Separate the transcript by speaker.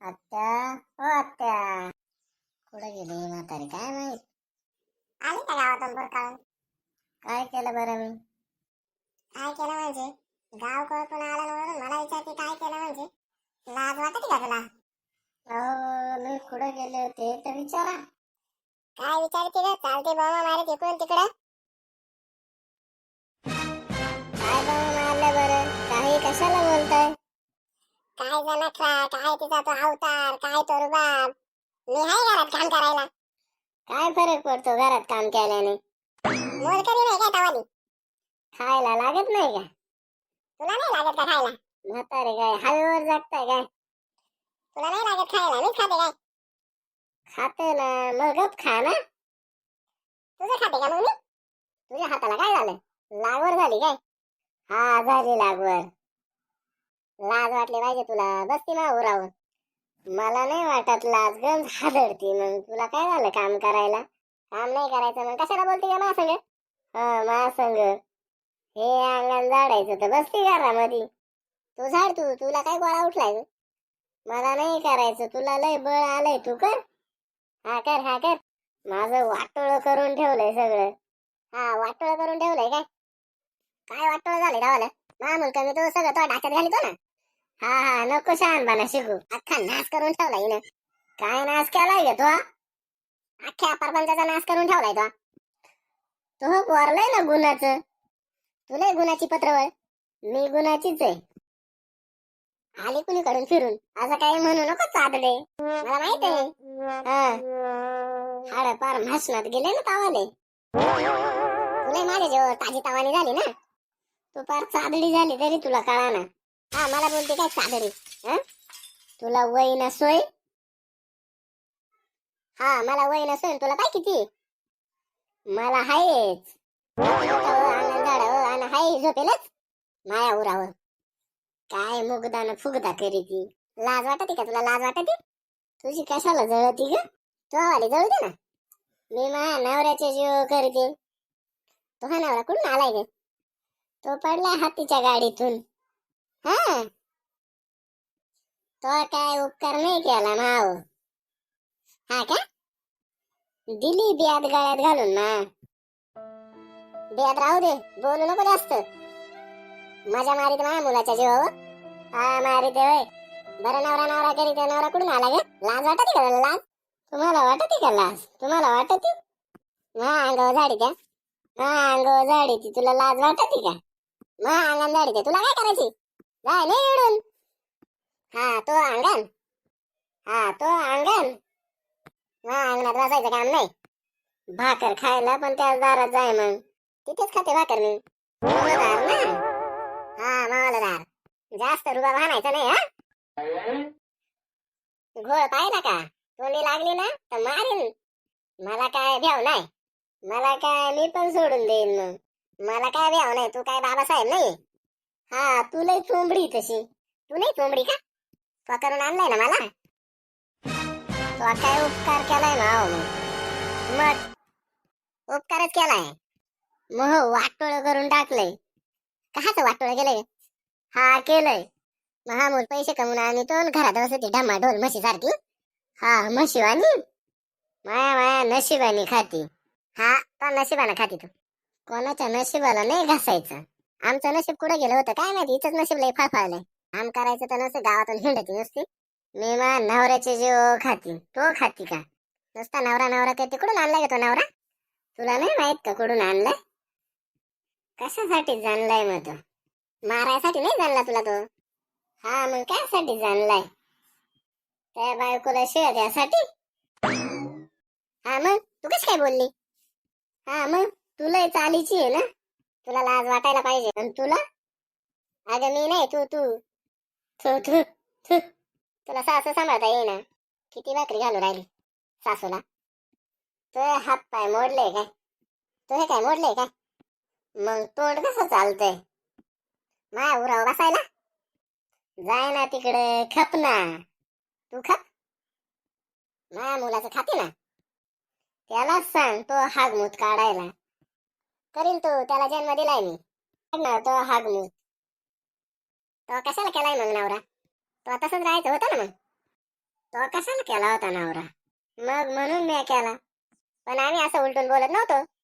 Speaker 1: आत्या ओ आत्या. कुठे गेली म्हातारी? काय माहीत?
Speaker 2: आली का गावातून बुरकाळून
Speaker 1: काय केलं बरं मी?
Speaker 2: काय केलं म्हणजे? गाव कोळपून आलं म्हणून मला विचारते काय केलं म्हणजे? लाज वाटते का तुला?
Speaker 1: अहो मी कुठे गेले होते तर विचारा.
Speaker 2: काय विचारते ग? चालते बाबा मारे तिकडून तिकडं.
Speaker 1: काय बाबा मारलं बरं? काही कशाला बोलताय?
Speaker 2: काय जणकरा काय तिचा तो अवतार काय तो रुबाब. मी आहे घरात काम करायला.
Speaker 1: काय फरक पडतो घरात काम केल्याने?
Speaker 2: मोलकरी नाही काय तवाली?
Speaker 1: खायला लागत नाही का?
Speaker 2: तुला नाही लागत का खायला?
Speaker 1: म्हातारे काय हवेवर जगताय काय?
Speaker 2: तुला नाही लागत खायला मीच खाते काय?
Speaker 1: खाते ना मग गप खा ना.
Speaker 2: तुझं खाते का मग मी?
Speaker 1: तुझ्या हाताला काय झालं लागवड झाली काय? हा झाली लागवड. लाज वाटली पाहिजे तुला. बसती ना उरावून. मला नाही वाटत लाज गंज हादडती मग तुला काय झालं काम करायला? काम नाही करायचं मग कशाला बोलते का महासंग हा महासंग हे अंगण झाडायचं तर बसती घरामध्ये. तू झाड तू. तुला काय गोळा उठलाय? मला नाही करायचं. तुला लय बळ आलंय तू कर. हा कर हा कर. माझं वाटोळ करून ठेवलंय सगळं. हा वाटोळ करून ठेवलंय काय? काय वाटोळ झालंय गावाला? मामूल कमी तो सगळं तो डाक्यात घालितो ना. हा हा नको शहाणपणा शिकू. अख्खा नाश करून ठेवलाय हिनं. काय नाश केलाय ग तो? अख्ख्या परपंचाचा नाश करून ठेवलाय तो. तो वरलाय ना गुणाचं. तुला गुणाची पत्रवळ. मी गुणाचीच आहे. आली कुणीकडून फिरून? असं काही म्हणू नको चादडे मला माहीत आहे. हाड पार भाषणात गेले ना तावाले. तुला माझ्या जेव्हा ताजी तावानी झाली ना? तू पार चादडी झाली तरी तुला कळा ना हा मला बोलते काय चादडी हा? तुला वय ना सोय हा मला वय ना सोय तुला काय किती? मला हायच. आनंद आणि हाय झोपेलच? माया उरावं. काय मुगदान फुगदा करी ती लाज वाटते का तुला लाज वाटते? तुझी कशाला जळती ग? तो आवाली जळू दे ना. मी माझ्या नवऱ्याचे जीव करते. तो हा नवरा कुठून आलाय ग? तो पडलाय हातीच्या गाडीतून. हा तो काय उपकार नाही केला माव. हा का? दिली बियात गळ्यात घालून ना बियात राहू दे बोलू नको जास्त. माझ्या मारीत माझ्या मुलाच्या जीवावर. हा मारीत होय. बरं नवरा नवरा करीत नवरा कुठून आला गे? लाज वाटते का लाज? तुम्हाला वाटत का लाज? तुम्हाला वाटत? मा अंगावर झाडी त्या मा अंगावर झाडी ती तुला लाज वाटत का? मा अंगण झाडी त्या तुला काय करायची जाय नाही हा तो अंगण. हा तो अंगण. हा अंगणात बसायचं काम नाही. भाकर खायला पण त्या दारात जाय मग. तिथेच खाते भाकर मी. मावलदार ना? हा मावलदार जास्त रुबा भाणायचा नाही हा? घोळ पाहिला का? तोंडी लागली ना तर मारीन. मला काय भ्याव नाही. मला काय मी पण सोडून देईन मग. मला काय भ्याव नाही. तू काय बाबासाहेब नाही? हा तू लय चोंबडी तशी. तू नाही चोंबडी का? तो करून आणलाय ना मला? तो काय उपकार केलाय ना हो मग. मग? उपकारच केलाय. मग हो, वाटोळ करून टाकलंय. कहाच वाटोळ केलंय? हा केलंय. महामूल पैसे कमवून आणि तो घरात बसते ढमा ढोल म्हशी सारखी हा म्हशीवानी माया माया नशिबानी खाती. हा तो नशिबानं खाती तू. कोणाच्या नशिबाला नाही घासायचं? आमचं नशीब कुठे गेलं होतं? काय माहिती? इथंच नशीब लय फाळफाळलंय. आम करायचं तर नसतं गावातून हिंडती नुसती. मी मा नवऱ्याचे जीव खाती. तो खाती का? नुसता नवरा नवरा करते. कुठून आणलाय का तो नवरा? तुला नाही माहीत का कुठून आणलाय? कशासाठी जाणलाय मग तो? मारायसाठी नाही जाणला तुला तो? हा मग कायसाठी जाणलाय? त्या बायकोला शिव्या द्यासाठी? हा मग? तू कशी काय बोलली? हा मग? तुला चालीची आहे ना? तुला लाज वाटायला पाहिजे. आणि तुला? अगं मी नाही तू तू. तू तू तू. तुला सासू सांभाळता येईना. किती भाकरी घालू राहिली सासूला? तो हात पाय मोडले काय? तो हे काय मोडले काय? मग तोंड कसं चालतंय? माया उराव बसायला? जाय ना तिकडे खप ना. तू खप? माया मुलाचं खाते ना? त्यालाच सांग तो हागमूत काढायला. करीन तो त्याला जन्म दिलाय मी. काढणार तो हागमूत तो कशाला केलाय मग नवरा? तो तसंच राहायचं होतं ना मग. तो कशाला केला होता नवरा? मग म्हणून मी केला. पण आम्ही असं उलटून बोलत नव्हतो.